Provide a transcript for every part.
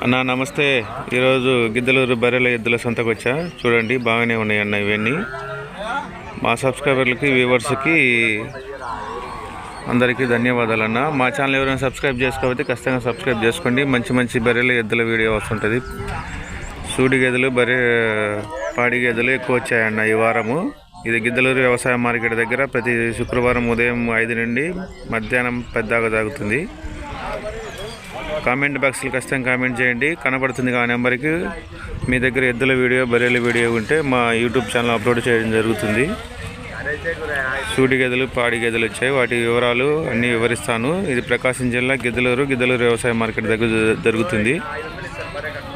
అన్న నమస్తే. ఈరోజు గిద్దలూరు బర్రెల ఎద్దుల సంతకు వచ్చా చూడండి బాగానే ఉన్నాయి అన్న ఇవన్నీ. మా సబ్స్క్రైబర్లకి వ్యూవర్స్కి అందరికీ ధన్యవాదాలు అన్న. మా ఛానల్ ఎవరైనా సబ్స్క్రైబ్ చేసుకోకపోతే ఖచ్చితంగా సబ్స్క్రైబ్ చేసుకోండి. మంచి మంచి బర్రెల ఎద్దుల వీడియో వస్తుంటుంది. సూడి గేదెలు బర్రె పాడి గేదెలు ఎక్కువ వచ్చాయన్న ఈ వారము. ఇది గిద్దలూరు వ్యవసాయ మార్కెట్ దగ్గర ప్రతి శుక్రవారం ఉదయం ఐదు నుండి మధ్యాహ్నం పెద్దగా తాగుతుంది. కామెంట్ బాక్స్లో ఖచ్చితంగా కామెంట్ చేయండి. కనబడుతుంది ఆ నెంబర్కి. మీ దగ్గర ఎద్దుల వీడియో బర్రెల వీడియో ఉంటే మా యూట్యూబ్ ఛానల్ అప్లోడ్ చేయడం జరుగుతుంది. సూటి గదులు పాడి గదులు వచ్చాయి. వాటి వివరాలు అన్నీ వివరిస్తాను. ఇది ప్రకాశం జిల్లా గిద్దలూరు గిద్దలూరు వ్యవసాయ మార్కెట్ దగ్గర జరుగుతుంది.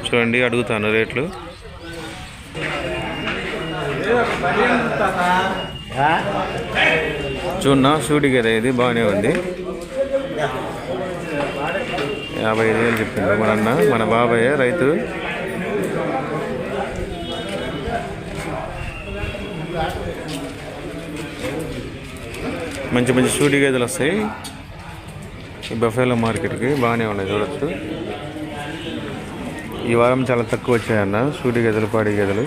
చూడండి అడుగుతాను రేట్లు. చూడన్నా సూటి గద ఇది బాగానే ఉంది. యాభై ఐదు వేలు చెప్పిండు మన అన్న మన బాబాయ్ రైతు. మంచి మంచి సూడి గేదెలు వస్తాయి. ఈ బఫేలో మార్కెట్కి బాగానే ఉన్నాయి చూడచ్చు. ఈ వారం చాలా తక్కువ వచ్చాయన్న సూడి గేదెలు పాడి గేదెలు.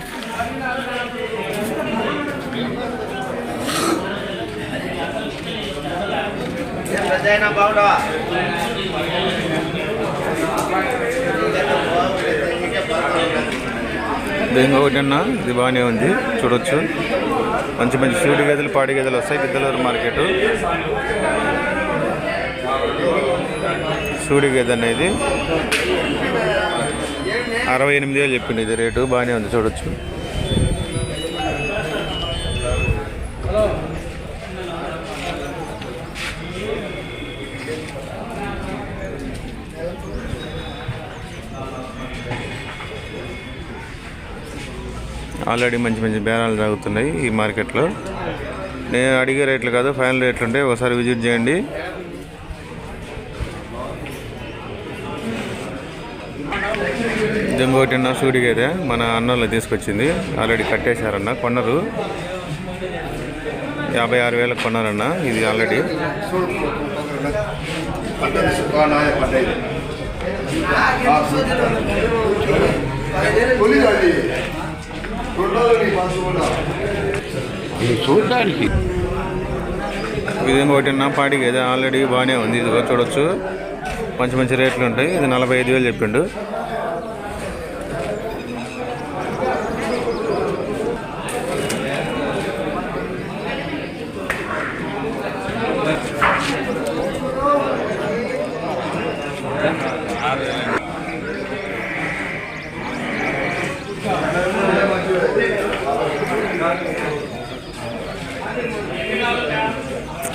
దేంగా ఒకటి అన్న ఇది బాగానే ఉంది చూడొచ్చు. మంచి మంచి సూడి గేదెలు పాడి గదులు వస్తాయి పెద్దలూరు మార్కెట్. సూడి గేదె అనేది అరవై ఎనిమిది వేలు చెప్పింది ఇది రేటు బాగానే ఉంది చూడొచ్చు. ఆల్రెడీ మంచి మంచి బేరాలు జరుగుతున్నాయి ఈ మార్కెట్లో. నేను అడిగే రేట్లు కాదు ఫైనల్ రేట్లు ఉంటాయి ఒకసారి విజిట్ చేయండి. ఇది ఇంకోటి అయితే మన అన్నోళ్ళు తీసుకొచ్చింది. ఆల్రెడీ కట్టేశారన్న కొన్నారు. యాభై ఆరు వేలకు కొన్నారన్న ఇది ఆల్రెడీ. చూడడానికి. ఇది ఒకటి నా పాడికి అయితే ఆల్రెడీ బాగానే ఉంది. ఇది చూడొచ్చు. మంచి మంచి రేట్లు ఉంటాయి. ఇది నలభై ఐదు వేలు చెప్పిండు.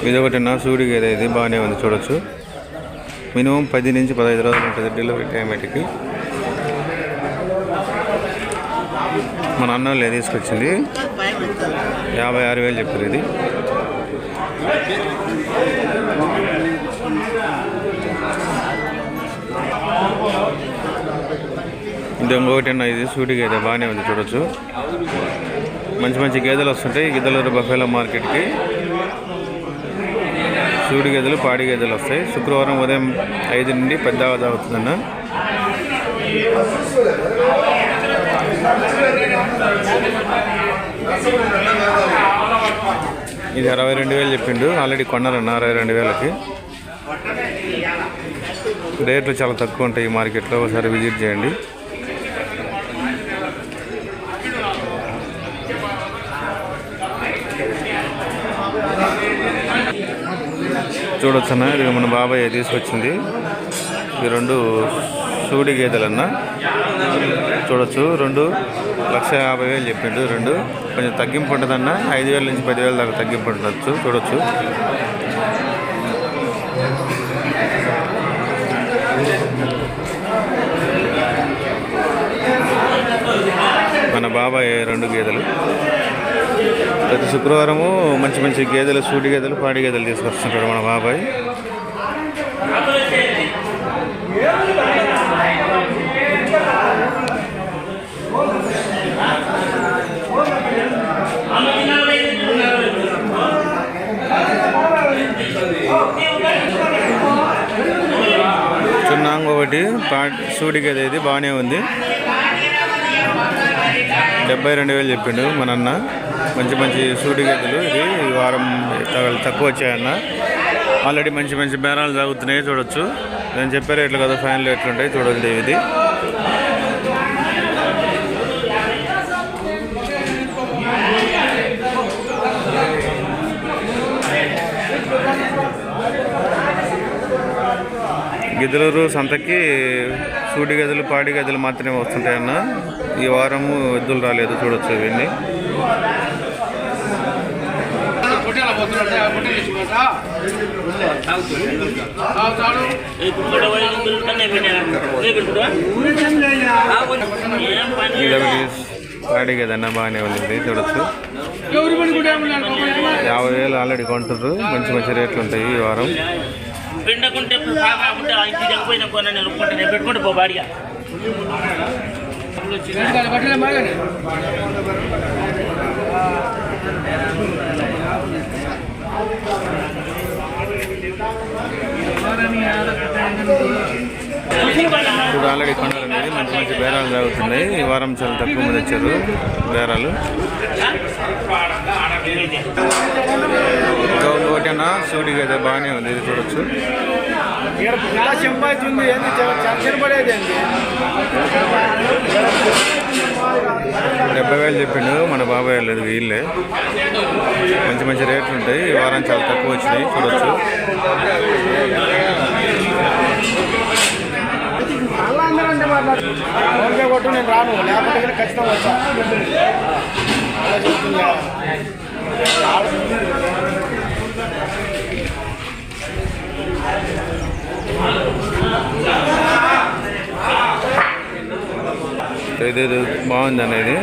ఇది ఒకటి నా సూడి గేదె ఇది బాగానే ఉంది చూడొచ్చు. మినిమం పది నుంచి పదహైదు రోజులు ఉంటుంది డెలివరీ టైం మటుకి మన అన్నోళ్ళే తీసుకొచ్చింది. యాభై ఆరు వేలు చెప్పారు ఇది. ఇది ఇంకొకటి అన్న ఇది సూటి గేదె బాగానే ఉంది చూడొచ్చు. మంచి మంచి గేదెలు వస్తుంటాయి. గిద్దలూరు బఫేల మార్కెట్కి సూడి గదులు పాడి గేదెలు వస్తాయి. శుక్రవారం ఉదయం ఐదు నుండి పెద్ద అవుతుందన్న ఇది అరవై రెండు వేలు చెప్పిండు. ఆల్రెడీ కొన్నారన్న అరవై రెండు వేలకి. రేట్లు చాలా తక్కువ ఉంటాయి ఈ మార్కెట్లో. ఒకసారి విజిట్ చేయండి. చూడొచ్చన్న. ఇది మన బాబాయ్ తీసుకొచ్చింది. ఈ రెండు సూడి గేదెలన్న. చూడొచ్చు. రెండు లక్ష యాభై వేలు చెప్పిండు. రెండు కొంచెం తగ్గింపు ఉంటుందన్న. ఐదు వేల నుంచి పదివేల దాకా తగ్గింపు ఉండొచ్చు. చూడొచ్చు మన బాబాయ్ రెండు గేదెలు. ప్రతి శుక్రవారము మంచి మంచి గేదెలు సూటి గేదెలు పాడి గేదెలు తీసుకొస్తుంటాడు మన బాబాయ్. ఒకటి పా సూడి గది ఇది బాగానే ఉంది. డెబ్బై రెండు వేలు చెప్పిండు మన అన్న. మంచి మంచి సూటి గదులు ఇది ఈ వారం తక్కువ వచ్చాయన్న. ఆల్రెడీ మంచి మంచి బేరాలు సాగుతున్నాయి చూడొచ్చు. నేను చెప్పే రేట్లు కదా ఫ్యాన్లు ఎట్లుంటాయి ఉంటాయి చూడండి ఇది గిద్దలూరు సంతకి సూడి గదులు పాడి గదులు మాత్రమే వస్తుంటాయన్న. ఈ వారము ఎద్దులు రాలేదు చూడొచ్చు ఇవన్నీ. పాడి గదన్న బాగానే ఉంది చూడొచ్చు. యాభై వేలు ఆల్రెడీ కొంటున్నారు మంచి మంచి రేట్లు ఉంటాయి ఈ వారం. పిండకుంటే కాకుంటే ఇంటి దగ్గర కొన నేను ఒప్పుకుంటే నేను పెట్టుకుంటే పో మాగానే ఇప్పుడు ఆల్రెడీ కొనాలి అనేది మంచి మంచి బేరాలు సాగుతున్నాయి ఈ వారం చాలా తక్కువ మంది వచ్చారు. బేరాలు. ఇంకా ఒకటి అన్న గద బాగానే ఉంది ఇది చూడొచ్చు. సంపాదించింది డెబ్బై వేలు చెప్పిండు మన బాబాయ్ లేదు వీళ్ళే. మంచి మంచి రేట్లు ఉంటాయి ఈ వారం చాలా తక్కువ వచ్చినాయి చూడొచ్చు. కొట్టు నేను రాను. లేకపోతే ఖచ్చితంగా వచ్చా. ఇది బాగుంది అనేది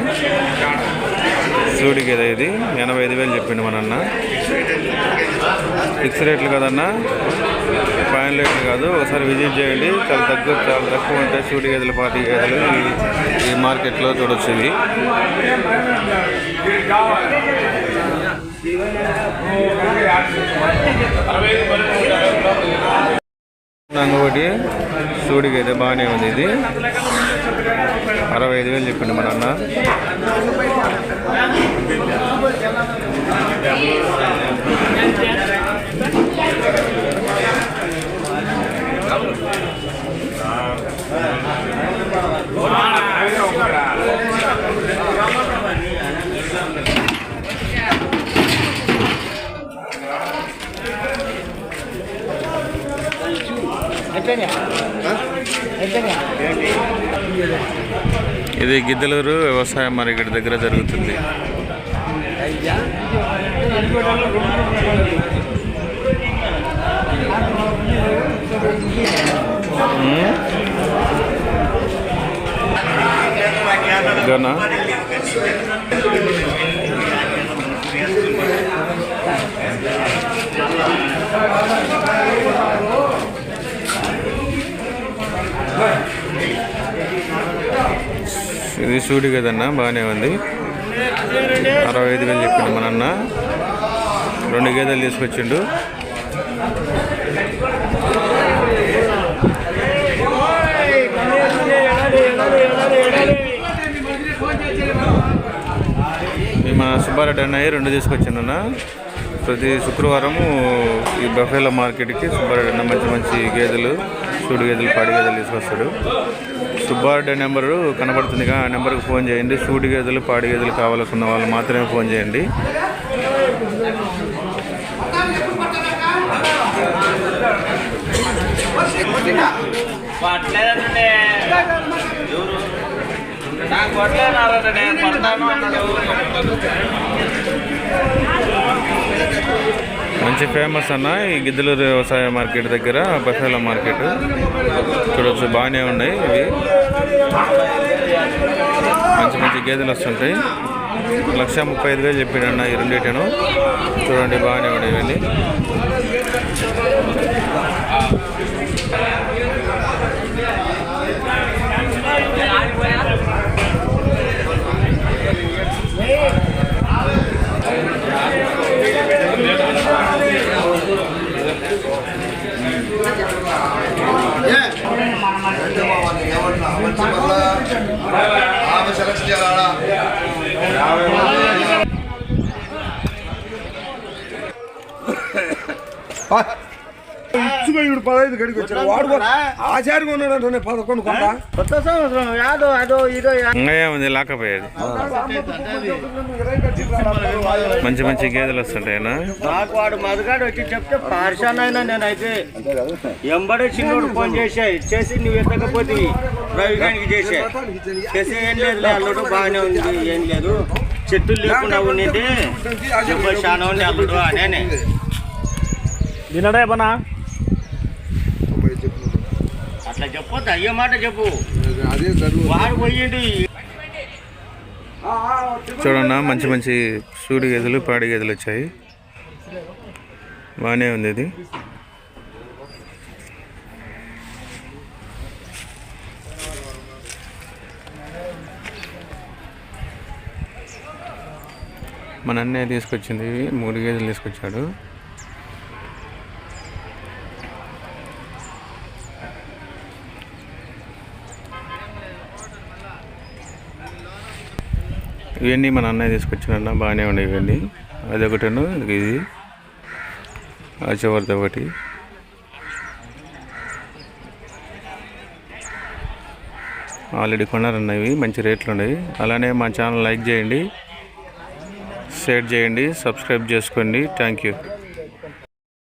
సూడి కదా ఇది? ఎనభై ఐదు వేలు చెప్పిండు మన అన్న ఫిక్స్ రేట్లు కదన్నా? ఫైనల్ రేట్లు కాదు ఒకసారి విజిట్ చేయండి. చాలా తక్కువ చాలా తక్కువ ఉంటాయి శివుడి గదులు పాటి గదులు ఈ- ఈ మార్కెట్లో చూడొచ్చు ఇవి ఒకటి సూడి గది బాగానే ఉంది ఇది అరవై ఐదు వేలు చెప్పిండు మన అన్న ఇది గిద్దలూరు వ్యవసాయ మార్కెట్ దగ్గర జరుగుతుంది ఉమ్. ఇది సూడి కదన్నా బాగానే ఉంది. అరవై ఐదు వేలు చెప్పిండు మన అన్న. రెండు గేదెలు తీసుకొచ్చిండు. మన సుబ్బారెడ్డి అన్నయ్య రెండు తీసుకొచ్చిండన్న. ప్రతి శుక్రవారము ఈ బఫేల మార్కెట్కి సుబ్బారెడ్డి అన్న మంచి మంచి గేదెలు. సూడు గేదెలు పాడి గేదెలు తీసుకొస్తాడు. సుబ్బారెడ్డి నెంబరు కనబడుతుందిగా ఆ నెంబర్కి ఫోన్ చేయండి. సూడి గేదెలు పాడి గేదెలు కావాలనుకున్న వాళ్ళు మాత్రమే ఫోన్ చేయండి. నాకు కొట్టలేనారంటే నేను పడతాను అన్నాడు మంచి ఫేమస్ అన్న ఈ గిద్దలూరు వ్యవసాయ మార్కెట్ దగ్గర బఫేల మార్కెట్. చూడొచ్చు బాగానే ఉన్నాయి ఇవి. మంచి మంచి గేదెలు వస్తుంటాయి. లక్ష ముప్పై ఐదు వేలు చెప్పాడన్న ఈ రెండింటిను చూడండి బాగానే ఉన్నాయి ఇవన్నీ. పదహైదు గడికి వచ్చాడు. వాడు ఆచారిగా ఉన్నాడు అంటే పదకొండు కొండ కొత్త సంవత్సరం యాదో అదో ఇదో లాకపోయేది మంచి మంచి గేదెలు వస్తుంటాయనా? నాకు వాడు మధుగాడు వచ్చి చెప్తే పార్షాన్ అయినా నేనైతే ఎంబడే చిన్నోడు ఫోన్ చేసా చేసి నువ్వు ఎత్తకపోతే రవిగానికి చేసా చేసి ఏం లేదు అల్లుడు బాగానే ఉంది ఏం లేదు. చెట్టులు లేకుండా ఉండింది. చాలా ఉంది అల్లుడు అనేనే. వినడే పనా అట్లా చెప్పొద్దు అయ్యే మాట చెప్పు. వాడు పోయిండు. చూడన్నా మంచి మంచి సూడి గేదెలు పాడి గేదెలు వచ్చాయి. బాగానే ఉంది ఇది. మన అన్నయ్య తీసుకొచ్చింది. మూడు గేదెలు తీసుకొచ్చాడు. ఇవన్నీ మన అన్నయ్య తీసుకొచ్చిన బాగానే ఉన్నాయి ఇవన్నీ. అదొకటను ఇది. ఆ చివరిది ఒకటి. ఆల్రెడీ కొన్నారన్నవి మంచి రేట్లు ఉన్నాయి. అలానే మా ఛానల్ లైక్ చేయండి షేర్ చేయండి సబ్స్క్రైబ్ చేసుకోండి. Thank you.